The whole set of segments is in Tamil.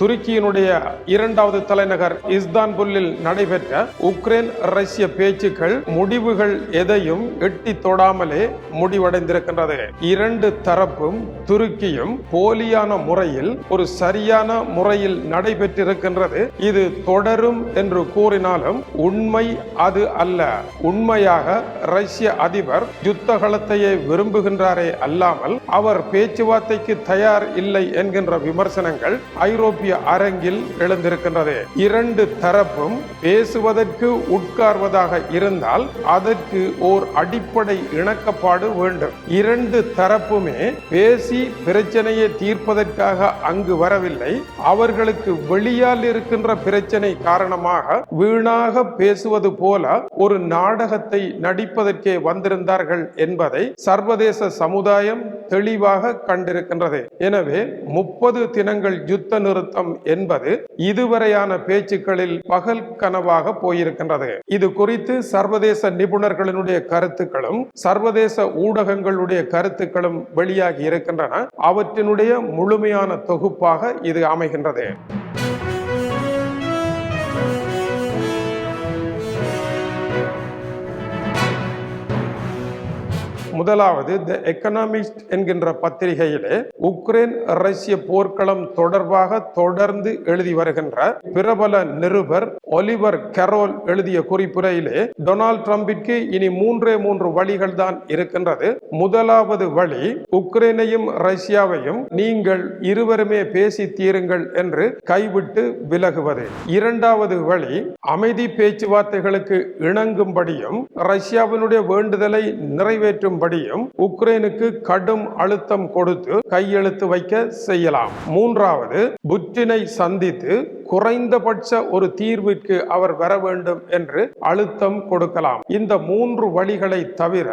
துருக்கியினுடைய இரண்டாவது தலைநகர் இஸ்தான்புல்லில் நடைபெற்ற உக்ரைன் ரஷ்ய பேச்சுக்கள் முடிவுகள் எதையும் எட்டி தொடாமலே முடிவடைந்திருக்கின்றது. இரண்டு தரப்பும் துருக்கியும் போலியான முறையில் ஒரு சரியான முறையில் நடைபெற்றிருக்கின்றது. இது தொடரும் என்று கூறினாலும் உண்மை அது அல்ல. உண்மையாக ரஷ்ய அதிபர் யுத்த களத்தையே விரும்புகின்றாரே அல்லாமல் அவர் பேச்சுவார்த்தைக்கு தயார் இல்லை என்கின்ற விமர்சனங்கள் ஐரோப்பிய அரங்கில் எழுந்திருக்கின்றது. இரண்டு தரப்பும் பேசுவதற்கு உட்கார்வதாக இருந்தால் அதற்கு ஓர் அடிப்படை இணக்கப்பாடு வேண்டும். இரண்டு தரப்புமே பேசி பிரச்சனையை தீர்ப்பதற்காக அங்கு வரவில்லை. அவர்களுக்கு வெளியால் இருக்கின்ற பிரச்சனை காரணமாக வீணாக பேசுவது போல ஒரு நாடகத்தை நடிப்பதற்கே வந்திருந்தார்கள் என்பதை சர்வதேச சமுதாயம் தெளிவாக கண்டிருக்கின்றது. எனவே முப்பது தினங்கள் யுத்த நிறுத்தம் என்பது இதுவரையான பேச்சுக்களில் பகல் கனவாக போயிருக்கின்றது. இது குறித்து சர்வதேச நிபுணர்களினுடைய கருத்துக்களும் சர்வதேச ஊடகங்களுடைய கருத்துக்களும் வெளியாகி இருக்கின்றன. அவற்றினுடைய முழுமையான தொகுப்பாக இது அமைகின்றது. முதலாவது த எக்கனாமிஸ்ட் என்கின்ற பத்திரிகையிலே உக்ரைன் ரஷ்ய போர்க்களம் தொடர்பாக தொடர்ந்து எழுதி வருகின்ற பிரபல நிருபர் ஒலிவர் கரோல் எழுதிய குறிப்புரையிலே டொனால்ட் ட்ரம்பிற்கு இனி மூன்றே மூன்று வழிகள் தான் இருக்கின்றது. முதலாவது வழி உக்ரைனையும் ரஷ்யாவையும் நீங்கள் இருவருமே பேசி தீருங்கள் என்று கைவிட்டு விலகுவது. இரண்டாவது வழி அமைதி பேச்சுவார்த்தைகளுக்கு இணங்கும்படியும் ரஷ்யாவினுடைய வேண்டுதலை நிறைவேற்றும்படியும் உக்ரைனுக்கு கடும் அழுத்தம் கொடுத்து கையெழுத்து வைக்க செய்யலாம். மூன்றாவது புட்டினை சந்தித்து குறைந்தபட்ச ஒரு தீர்விற்கு அவர் வர வேண்டும் என்று அழுத்தம் கொடுக்கலாம். இந்த மூன்று வழிகளை தவிர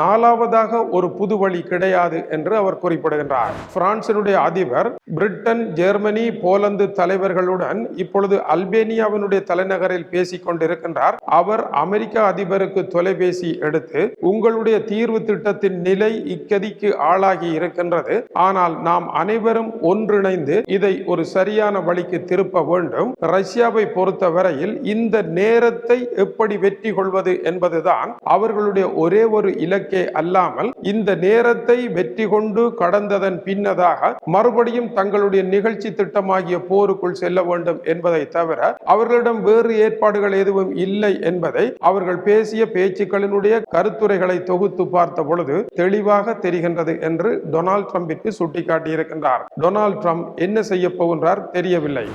நாலாவதாக ஒரு புது வழி கிடையாது என்று அவர் குறிப்பிடுகின்றார். பிரான்சினுடைய அதிபர் பிரிட்டன் ஜெர்மனி போலந்து தலைவர்களுடன் இப்பொழுது அல்பேனியாவினுடைய தலைநகரில் பேசிக் கொண்டிருக்கின்றார் அவர் அமெரிக்க அதிபருக்கு தொலைபேசி எடுத்து உங்களுடைய தீர்வு திட்டத்தின் நிலை இக்கதிக்கு ஆளாகி இருக்கின்றது. ஆனால் நாம் அனைவரும் ஒன்றிணைந்து இதை ஒரு சரியான வழிக்கு திருப்பவும் வேண்டும். ரஷ்யாவை பொறுத்த வரையில் இந்த நேரத்தை எப்படி வெற்றி கொள்வது என்பதுதான் அவர்களுடைய ஒரே ஒரு இலக்கே அல்லாமல் இந்த நேரத்தை வெற்றி கொண்டு கடந்ததன் பின்னதாக மறுபடியும் தங்களுடைய நிகழ்ச்சி திட்டமாகிய போருக்குள் செல்ல வேண்டும் என்பதை தவிர அவர்களிடம் வேறு ஏற்பாடுகள் எதுவும் இல்லை என்பதை அவர்கள் பேசிய பேச்சுக்களினுடைய கருத்துரைகளை தொகுத்து பார்த்த பொழுது தெளிவாக தெரிகின்றது என்று டொனால்ட் ட்ரம்பிற்கு சுட்டிக்காட்டியிருக்கின்றார். டொனால்ட் ட்ரம்ப் என்ன செய்ய போகின்றார் தெரியவில்லை.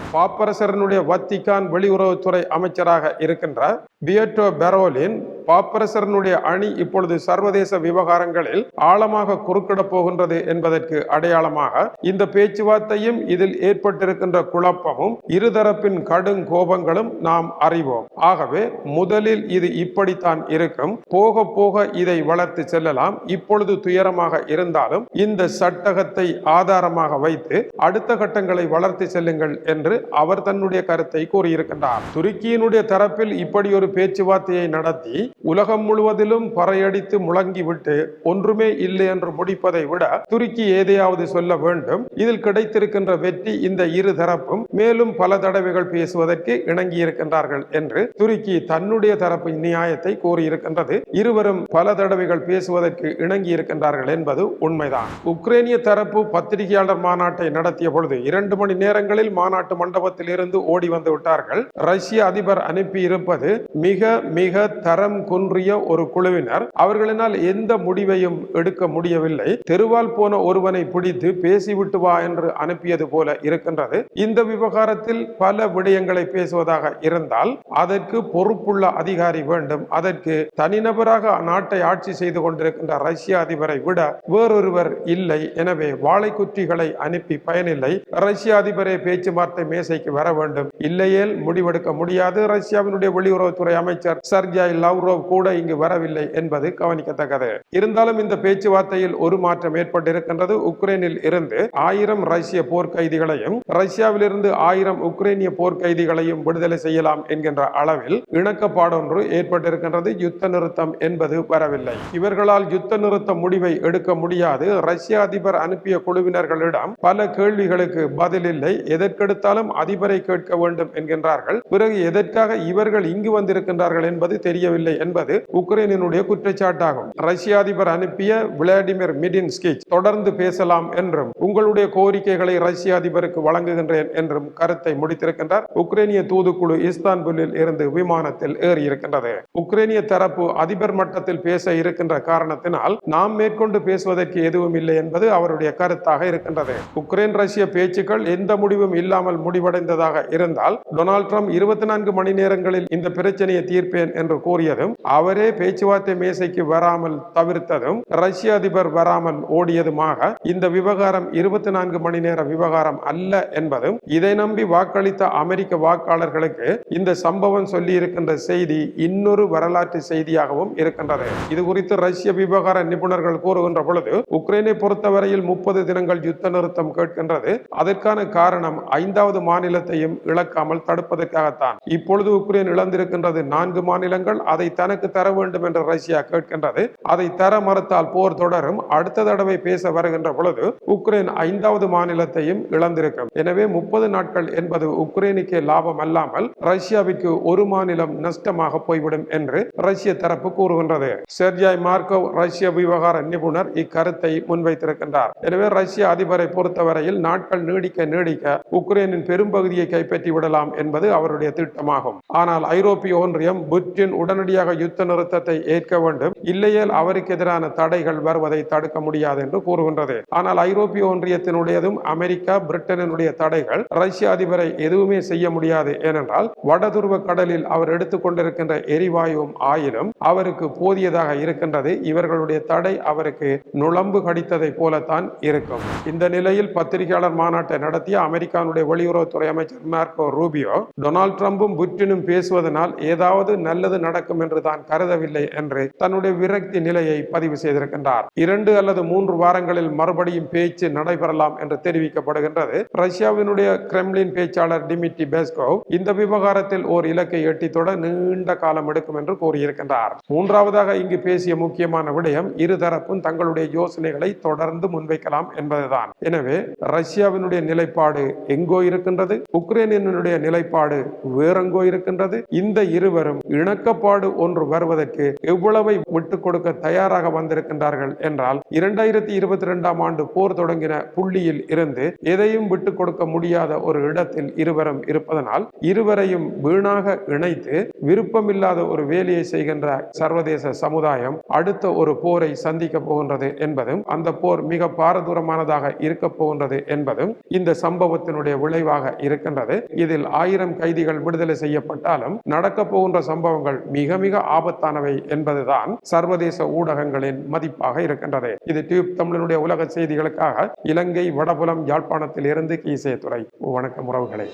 அரசரனுடைய வத்திக்கான் வெளியுறவுத்துறை அமைச்சராக இருக்கின்ற பியட்டோ பெரோலின் பாப்பரசரனுடைய அணி இப்பொழுது சர்வதேச விவகாரங்களில் ஆழமாக குறுக்கிட போகின்றது என்பதற்கு அடையாளமாக இந்த பேச்சுவார்த்தையும் இதில் ஏற்பட்டிருக்கின்ற குழப்பமும் இருதரப்பின் கடும் கோபங்களும் நாம் அறிவோம். ஆகவே முதலில் இது இப்படித்தான் இருக்கும். போக போக இதை வளர்த்து செல்லலாம். இப்பொழுது துயரமாக இருந்தாலும் இந்த சட்டகத்தை ஆதாரமாக வைத்து அடுத்த கட்டங்களை வளர்த்து செல்லுங்கள் என்று அவர் தன்னுடைய கருத்தை கூறியிருக்கின்றார். துருக்கியினுடைய தரப்பில் இப்படி ஒரு பேச்சுவார்த்தையை நடத்தி உலகம் முழுவதிலும் பறையடித்து முழங்கிவிட்டு ஒன்றுமே இல்லை என்று முடிப்பதை விட துருக்கி ஏதையாவது சொல்ல வேண்டும். இதில் கிடைத்திருக்கின்ற வெற்றி இந்த இரு தரப்பும் மேலும் பல தடவைகள் பேசுவதற்கு இணங்கி இருக்கின்றார்கள் என்று துருக்கி தன்னுடைய தரப்பு நியாயத்தை கூறியிருக்கின்றது. இருவரும் பல தடவைகள் பேசுவதற்கு இணங்கி இருக்கின்றார்கள் என்பது உண்மைதான். உக்ரைனிய தரப்பு பத்திரிகையாளர் மாநாட்டை நடத்திய பொழுது இரண்டு மணி நேரங்களில் மாநாட்டு மண்டபத்தில் இருந்து ஓடி வந்து விட்டார்கள். ரஷ்ய அதிபர் அனுப்பி இருப்பது மிக மிக தரம் குன்றிய ஒரு குழுவினர் அவர்களினால் எந்த முடிவையும் எடுக்க முடியவில்லை. தெருவால் போன ஒருவனை பிடித்து பேசிவிட்டு வா என்று அனுப்பியது போல இருக்கின்றது. இந்த விவகாரத்தில் பல விடயங்களை பேசுவதாக இருந்தால் அதற்கு பொறுப்புள்ள அதிகாரி வேண்டும். அதற்கு தனிநபராக நாட்டை ஆட்சி செய்து கொண்டிருக்கின்ற ரஷ்ய அதிபரை விட வேறொருவர் இல்லை. எனவே வாழைக்குற்றிகளை அனுப்பி பயனில்லை. ரஷ்ய அதிபரே பேச்சுவார்த்தை மேசைக்கு வர வேண்டும். இல்லையேல் முடிவெடுக்க முடியாது. ரஷ்யாவினுடைய வெளியுறவுத்துறை அமைச்சர் சர்ஜாய் லவ்ரோ லாவ்ரோவ் கூட இங்கு வரவில்லை என்பது கவனிக்கத்தக்கது. இருந்தாலும் இந்த பேச்சுவார்த்தையில் ஒரு மாற்றம் ஏற்பட்டிருக்கின்றது. உக்ரைனில் இருந்து ஆயிரம் ரஷ்ய போர்க்கைதிகளையும் ரஷ்யாவிலிருந்து ஆயிரம் உக்ரைனிய போர்க்கைதிகளையும் விடுதலை செய்யலாம் என்கின்ற அளவில் இணக்கப்பாடொன்று ஏற்பட்டிருக்கின்றது. யுத்த நிறுத்தம் என்பது வரவில்லை. இவர்களால் யுத்த நிறுத்த முடிவை எடுக்க முடியாது. ரஷ்ய அதிபர் அனுப்பிய குழுவினர்களிடம் பல கேள்விகளுக்கு பதில் இல்லை எதற்கெடுத்தாலும் அதிபரை கேட்க வேண்டும் என்கின்றார்கள். பிறகு எதற்காக இவர்கள் இங்கு வந்திருக்கின்றார்கள் என்பது தெரியவில்லை என்பது உக்ரைனினுடைய குற்றச்சாட்டாகும். ரஷ்ய அதிபர் அனுப்பிய விளாடிமிர் மிடின்ஸ்கி தொடர்ந்து பேசலாம் என்றும் உங்களுடைய கோரிக்கைகளை ரஷ்ய அதிபருக்கு வழங்குகின்றேன் என்றும் கருத்தை முடித்திருக்கின்றார். உக்ரைனிய தூதுக்குழு இஸ்தான்புல்லில் இருந்து விமானத்தில் ஏறி இருக்கின்றது உக்ரைனிய தரப்பு அதிபர் மட்டத்தில் பேச இருக்கின்ற காரணத்தினால் நாம் மேற்கொண்டு பேசுவதற்கு எதுவும் இல்லை என்பது அவருடைய கருத்தாக இருக்கின்றது. உக்ரைன் ரஷ்ய பேச்சுக்கள் எந்த முடிவும் இல்லாமல் முடிவடைந்ததாக இருந்தால் டொனால்ட் ட்ரம்ப் இருபத்தி நான்கு மணி நேரங்களில் இந்த பிரச்சனையை தீர்ப்பேன் என்று கூறியதும் அவரே பேச்சுவார்த்தை மேசைக்கு வராமல் தவிர்த்ததும் ரஷ்ய அதிபர் வராமல் ஓடியதுமாக இந்த விவகாரம் இருபத்தி நான்கு மணி நேர விவகாரம் அல்ல என்பதும் இதை நம்பி வாக்களித்த அமெரிக்க வாக்காளர்களுக்கு இந்த சம்பவம் சொல்லி இருக்கின்ற செய்தி இன்னொரு வரலாற்று செய்தியாகவும் இருக்கின்றது. இது குறித்து ரஷ்ய விவகார நிபுணர்கள் கூறுகின்ற பொழுது உக்ரைனை பொறுத்தவரையில் முப்பது தினங்கள் யுத்த நிறுத்தம் கேட்கின்றது. அதற்கான காரணம் ஐந்தாவது மாநிலத்தையும் இழக்காமல் தடுப்பதற்காகத்தான். இப்பொழுது உக்ரைன் இழந்திருக்கின்றது நான்கு மாநிலங்கள் அதை தனக்கு தர வேண்டும் என்று ரஷ்யா கேட்கின்றது. அதை தர மறுத்தால் போர் தொடரும். அடுத்த தடவை பேச வருகின்ற பொழுது உக்ரைன் ஐந்தாவது மாநிலத்தையும் இழந்திருக்கும். எனவே முப்பது நாட்கள் என்பது உக்ரைனுக்கு லாபம் அல்லாமல் ரஷ்யாவிற்கு ஒரு மாநிலம் நஷ்டமாக போய்விடும் என்று ரஷ்ய தரப்பு கூறுகின்றது. செர்ஜாய் மார்க்கோவ் ரஷ்ய விவகார நிபுணர் இக்கருத்தை முன்வைத்திருக்கின்றார். எனவே ரஷ்ய அதிபரை பொறுத்தவரையில் நாட்கள் நீடிக்க நீடிக்க உக்ரைனின் பெரும்பகுதியை கைப்பற்றி விடலாம் என்பது அவருடைய திட்டமாகும். ஆனால் ஐரோப்பிய ஒன்றியம் புட்டின் உடனடியாக யுத்த நிறுத்தத்தை ஏற்க வேண்டும். இல்லையேல் அவருக்கு எதிரான தடைகள் வருவதை தடுக்க முடியாது என்று கூறுகின்றது. ஆனால் ஐரோப்பிய ஒன்றியத்தினுடையதும் அமெரிக்கா பிரிட்டனினுடைய தடைகள் ரஷ்ய அதிபரை எதுவுமே செய்ய முடியாது. ஏனென்றால் வடதுருவ கடலில் அவர் எடுத்துக்கொண்டிருக்கின்ற எரிவாயுவும் ஆயிலும் அவருக்கு போதியதாக இருக்கின்றது. இவர்களுடைய தடை அவருக்கு நுழம்பு கடித்ததை போலத்தான் இருக்கும். இந்த நிலையில் பத்திரிகையாளர் மாநாட்டை நடத்திய அமெரிக்காவுடைய வெளியுறவுத்துறை அமைச்சர் மார்க்கோ ரூபியோ டொனால்ட் ட்ரம்பும் புட்டினும் பேசுவதனால் ஏதாவது நல்லது நடக்கும் என்று என்று தான் கருதவில்லை என்று தன்னுடைய விரக்தி நிலையை பதிவு செய்திருக்கின்றார். இரண்டு அல்லது மூன்று வாரங்களில் மறுபடியும் பேச்சு நடைபெறலாம் என்று தெரிவிக்கப்படுகின்றது. ரஷ்யாவினுடைய கிரெம்லின் பேச்சாளர் டிமிட்டி பெஸ்கோவ் இந்த விவகாரத்தில் ஓர் இலக்கை எட்டித்தொட நீண்ட காலம் எடுக்கும் என்று கூறியிருக்கின்றார். மூன்றாவதாக இங்கு பேசிய முக்கியமான விடயம் இருதரப்பும் தங்களுடைய யோசனைகளை தொடர்ந்து முன்வைக்கலாம் என்பதுதான். எனவே ரஷ்யாவினுடைய நிலைப்பாடு எங்கோ இருக்கின்றது? உக்ரைனினுடைய நிலைப்பாடு வேறெங்கோ இருக்கின்றது? இந்த இருவரும் இணக்கப்பாடு ஒன்று வருவதற்கு எவ்வளவை விட்டுக் கொடுக்க தயாராக வந்திருக்கின்றார்கள் என்றால் இரண்டாயிரத்தி இருபத்தி இரண்டாம் ஆண்டு போர் தொடங்கின புள்ளியில் இருந்து எதையும் விட்டு கொடுக்க முடியாத ஒரு இடத்தில் இருவரும் இருப்பதனால் இருவரையும் வீணாக இணைத்து விருப்பமில்லாத ஒரு வேலையை செய்கின்ற சர்வதேச சமுதாயம் அடுத்த ஒரு போரை சந்திக்க போகின்றது என்பதும் அந்த போர் மிக பாரதூரமானதாக இருக்க போகின்றது என்பதும் இந்த சம்பவத்தினுடைய விளைவாக இருக்கின்றது. இதில் ஆயிரம் கைதிகள் விடுதலை செய்யப்பட்டாலும் நடக்க போகின்ற சம்பவங்கள் மிக மிக மிக ஆபத்தானவை என்பதுதான் சர்வதேச ஊடகங்களின் மதிப்பாக இருக்கின்றது. இது டியூப் தமிழனுடைய உலக செய்திகளுக்காக இலங்கை வடபுலம் யாழ்ப்பாணத்தில் இருந்து கீசே துறை வணக்கம் உறவுகளே.